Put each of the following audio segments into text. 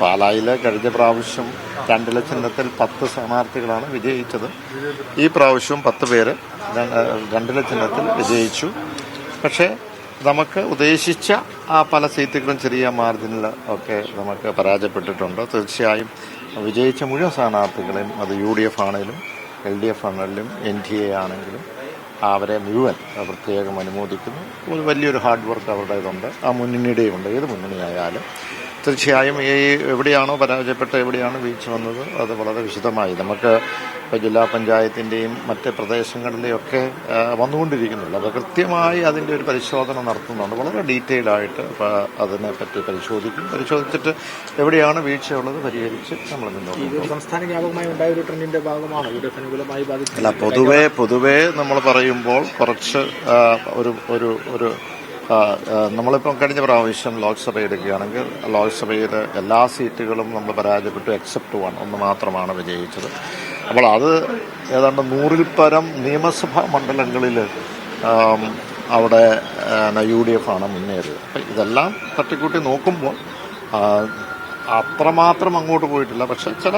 പാലായിൽ കഴിഞ്ഞ പ്രാവശ്യം രണ്ടില ചിഹ്നത്തിൽ പത്ത് സ്ഥാനാർത്ഥികളാണ് വിജയിച്ചത്. ഈ പ്രാവശ്യവും പത്ത് പേര് രണ്ടില ചിഹ്നത്തിൽ വിജയിച്ചു. പക്ഷേ നമുക്ക് ഉദ്ദേശിച്ച ആ പല സീറ്റുകളും ചെറിയ മാർജിനിൽ ഒക്കെ നമുക്ക് പരാജയപ്പെട്ടിട്ടുണ്ട്. തീർച്ചയായും വിജയിച്ച മുഴുവൻ സ്ഥാനാർത്ഥികളെയും അത് യു ഡി എഫ് ആണെങ്കിലും എൽ ഡി എഫ് ആണെങ്കിലും എൻ ഡി എ ആണെങ്കിലും അവരെ മുഴുവൻ പ്രത്യേകം അനുമോദിക്കുന്നു. ഒരു വലിയൊരു ഹാർഡ് വർക്ക് അവരുടേതുണ്ട്. ആ മുന്നണിയുടെയുണ്ട് ഏത് മുന്നണിയായാലും തീർച്ചയായും ഈ എവിടെയാണോ പരാജയപ്പെട്ട എവിടെയാണ് വീഴ്ച വന്നത് അത് വളരെ വിശദമായി. നമുക്ക് ഇപ്പോൾ ജില്ലാ പഞ്ചായത്തിന്റെയും മറ്റ് പ്രദേശങ്ങളിലെയൊക്കെ വന്നുകൊണ്ടിരിക്കുന്നുണ്ട്. അത് അപ്പോൾ കൃത്യമായി അതിന്റെ ഒരു പരിശോധന നടത്തുന്നുണ്ട്. വളരെ ഡീറ്റെയിൽഡ് ആയിട്ട് അതിനെപ്പറ്റി പരിശോധിക്കും. പരിശോധിച്ചിട്ട് എവിടെയാണ് വീഴ്ചയുള്ളത് പരിഹരിച്ച് നമ്മൾ മുന്നോട്ട് ഇത് സംസ്ഥാന വ്യാപകമായി ഉണ്ടായ ഒരു ട്രെൻഡിന്റെ ഭാഗമാണ്? യു ഡി എഫ് അനുകൂലമായി ബാധിച്ചത് അല്ല പൊതുവേ പൊതുവേ നമ്മൾ പറയുമ്പോൾ കുറച്ച് ഒരു ഒരു ഒരു നമ്മളിപ്പം കഴിഞ്ഞ പ്രാവശ്യം ലോക്സഭ എടുക്കുകയാണെങ്കിൽ ലോക്സഭയിൽ എല്ലാ സീറ്റുകളും നമ്മൾ പരാജയപ്പെട്ടു എക്സെപ്റ്റ് വൺ ഒന്ന് മാത്രമാണ് വിജയിച്ചത്. അപ്പോൾ അത് ഏതാണ്ട് നൂറിൽ പരം നിയമസഭാ മണ്ഡലങ്ങളിൽ അവിടെ യു ഡി എഫ് ആണ് മുന്നേറിയത്. അപ്പം ഇതെല്ലാം തട്ടിക്കൂട്ടി നോക്കുമ്പോൾ അത്രമാത്രം അങ്ങോട്ട് പോയിട്ടില്ല. പക്ഷെ ചില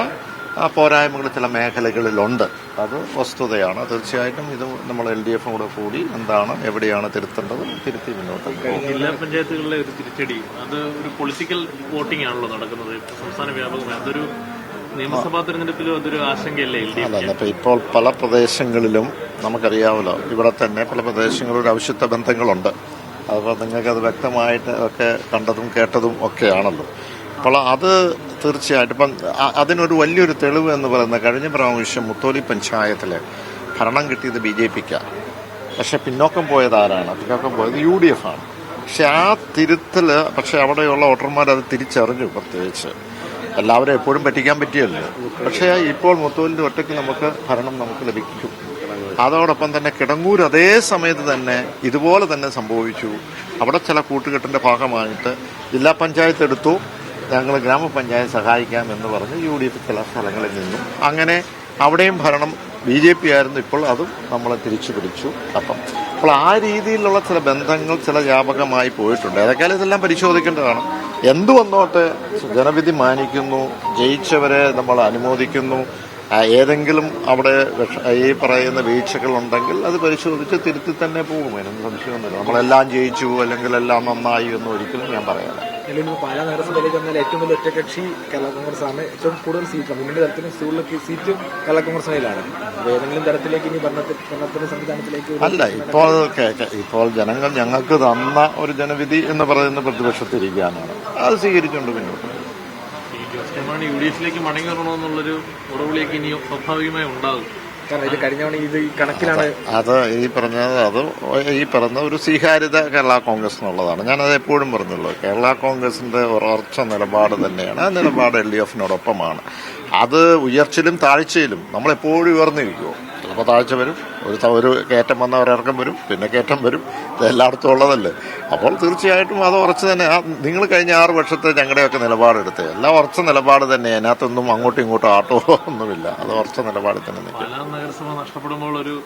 പോരായ്മകൾ ചില മേഖലകളിലുണ്ട്. അത് വസ്തുതയാണ്. തീർച്ചയായിട്ടും ഇത് നമ്മൾ എൽ ഡി എഫും കൂടെ കൂടി എന്താണ് എവിടെയാണ് തിരുത്തേണ്ടത് തിരുത്തി മുന്നോട്ട് ജില്ലാ പഞ്ചായത്തുകളിലെ ഒരു തിരിച്ചടി. അത് ഒരു പൊളിറ്റിക്കൽ വോട്ടിംഗ് ആണല്ലോ നടക്കുന്നത്. സംസ്ഥാന വ്യാപകമായി അതൊരു നിയമസഭാ തെരഞ്ഞെടുപ്പിലും അതൊരു ആശങ്കയല്ലേ അല്ല അപ്പൊ ഇപ്പോൾ പല പ്രദേശങ്ങളിലും നമുക്കറിയാമല്ലോ ഇവിടെ തന്നെ പല പ്രദേശങ്ങളിലും അവിശുദ്ധ ബന്ധങ്ങളുണ്ട്. അപ്പോൾ നിങ്ങൾക്കത് വ്യക്തമായിട്ട് ഒക്കെ കണ്ടതും കേട്ടതും ഒക്കെയാണല്ലോ. അപ്പോൾ അത് തീർച്ചയായിട്ടും. ഇപ്പം അതിനൊരു വലിയൊരു തെളിവ് എന്ന് പറയുന്നത് കഴിഞ്ഞ പ്രാവശ്യം മുത്തോലി പഞ്ചായത്തിൽ ഭരണം കിട്ടിയത് ബി ജെ പിക്കാണ് പക്ഷെ പിന്നോക്കം പോയത് ആരാണ്? പിന്നോക്കം പോയത് യു ഡി എഫ് ആണ്. പക്ഷെ ആ തിരുത്തൽ പക്ഷെ അവിടെയുള്ള വോട്ടർമാർ അത് തിരിച്ചറിഞ്ഞു പ്രത്യേകിച്ച്. എല്ലാവരും എപ്പോഴും പറ്റിക്കാൻ പറ്റിയല്ലോ? പക്ഷേ ഇപ്പോൾ മുത്തോലിന്റെ ഒറ്റയ്ക്ക് നമുക്ക് ഭരണം നമുക്ക് ലഭിക്കും. അതോടൊപ്പം തന്നെ കിടങ്ങൂർ അതേ സമയത്ത് തന്നെ ഇതുപോലെ തന്നെ സംഭവിച്ചു. അവിടെ ചില കൂട്ടുകെട്ടിന്റെ ഭാഗമായിട്ട് ജില്ലാ പഞ്ചായത്ത് എടുത്തു. ഞങ്ങൾ ഗ്രാമപഞ്ചായത്ത് സഹായിക്കാം എന്ന് പറഞ്ഞ് യു ഡി എഫ് ചില സ്ഥലങ്ങളിൽ നിന്നും അങ്ങനെ അവിടെയും ഭരണം ബി ജെ പി ആയിരുന്നു. ഇപ്പോൾ അതും നമ്മളെ തിരിച്ചു പിടിച്ചു അപ്പം അപ്പോൾ ആ രീതിയിലുള്ള ചില ബന്ധങ്ങൾ ചില വ്യാപകമായി പോയിട്ടുണ്ട്. ഏതൊക്കെയാലും ഇതെല്ലാം പരിശോധിക്കേണ്ടതാണ്. എന്തു വന്നോട്ടെ ജനവിധി മാനിക്കുന്നു ജയിച്ചവരെ നമ്മൾ അനുമോദിക്കുന്നു. ഏതെങ്കിലും അവിടെ ഈ പറയുന്ന വീഴ്ചകൾ ഉണ്ടെങ്കിൽ അത് പരിശോധിച്ച് തിരുത്തി തന്നെ പോകും. അതിനൊന്നും സംശയമൊന്നുമില്ല. നമ്മളെല്ലാം ജയിച്ചു അല്ലെങ്കിൽ എല്ലാം നന്നായി എന്ന് ഒരിക്കലും ഞാൻ പറയാറില്ല നിലവിൽ പാലാ നഗരസഭയിലേക്ക് വന്നാൽ ഏറ്റവും വലിയ ഒറ്റകക്ഷി കേരള കോൺഗ്രസ് ആണ് ഏറ്റവും കൂടുതൽ സീറ്റ് മുന്നണി തലത്തിലും സ്കൂളിലേക്ക് സീറ്റ് കേരള കോൺഗ്രസ് അപ്പോൾ ഏതെങ്കിലും തരത്തിലേക്ക് ഇനി ഭരണത്തിൽ ഭരണത്തിന്റെ സംവിധാനത്തിലേക്ക് അല്ല ഇപ്പോൾ ഇപ്പോൾ ജനങ്ങൾ ഞങ്ങൾക്ക് തന്ന ഒരു ജനവിധി എന്ന് പറയുന്ന പ്രതിപക്ഷത്തിരിക്കാനാണ് അത് സ്വീകരിച്ചുകൊണ്ട് മുന്നോട്ട് യു ഡി എഫിലേക്ക് മടങ്ങി വരണമെന്നുള്ളൊരു ഉറവിളിയൊക്കെ ഇനി സ്വാഭാവികമായി ഉണ്ടാകും. അത്. ഈ പറഞ്ഞത് അത് ഈ പറഞ്ഞ ഒരു സ്വീകാര്യത കേരള കോൺഗ്രസ് എന്നുള്ളതാണ് ഞാനത് എപ്പോഴും പറഞ്ഞുള്ളൂ കേരള കോൺഗ്രസിന്റെ ഉറച്ച നിലപാട് തന്നെയാണ്. ആ നിലപാട് എൽ ഡി എഫിനോടൊപ്പമാണ്. അത് ഉയർച്ചയിലും താഴ്ചയിലും നമ്മളെപ്പോഴും ഉയർന്നിരിക്കുമോ ചിലപ്പോൾ താഴ്ച വരും. ഒരു ഒരു കയറ്റം വന്ന ഒരിറക്കം വരും. പിന്നെ കയറ്റം വരും. എല്ലായിടത്തും ഉള്ളതല്ലേ? അപ്പോൾ തീർച്ചയായിട്ടും അത് ഉറച്ച് തന്നെ. നിങ്ങൾ കഴിഞ്ഞ ആറ് വർഷത്തെ ഞങ്ങളുടെയൊക്കെ നിലപാടെടുത്ത്. എല്ലാം ഉറച്ച നിലപാട് തന്നെ. അതിനകത്തൊന്നും അങ്ങോട്ടും ഇങ്ങോട്ടും ആട്ടോ ഒന്നുമില്ല. അത് ഉറച്ച നിലപാടിൽ തന്നെ നിൽക്കും. നഗരസഭ നഷ്ടപ്പെടുമ്പോൾ ഒരു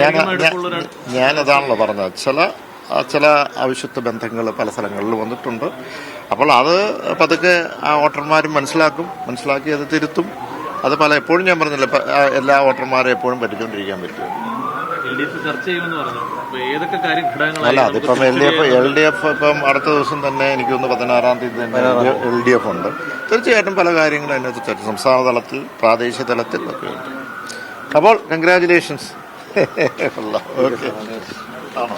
ഞാൻ അതാണല്ലോ എടുപ്പുള്ള ഞാനതാണല്ലോ പറഞ്ഞത്. ചില ചില അവിശുദ്ധ ബന്ധങ്ങൾ പല സ്ഥലങ്ങളിൽ വന്നിട്ടുണ്ട്. അപ്പോൾ അത് പതുക്കെ ആ വോട്ടർമാരും മനസ്സിലാക്കും. മനസ്സിലാക്കി അത് തിരുത്തും. അത് പല എപ്പോഴും ഞാൻ പറഞ്ഞില്ല എല്ലാ വോട്ടർമാരെ എപ്പോഴും പറ്റിക്കൊണ്ടിരിക്കാൻ പറ്റും അല്ല അതിപ്പം L D F L D F ഇപ്പം അടുത്ത ദിവസം തന്നെ എനിക്ക് തോന്നുന്നു പതിനാറാം തീയതി തന്നെ എൽ ഡി എഫ് ഉണ്ട്. തീർച്ചയായിട്ടും പല കാര്യങ്ങളും അതിനകത്ത് ചർച്ച സംസ്ഥാന തലത്തിൽ പ്രാദേശിക തലത്തിൽ ഒക്കെ ഉണ്ട്. അപ്പോൾ കൺഗ്രാചുലേഷൻസ് ഓക്കെ ആണോ?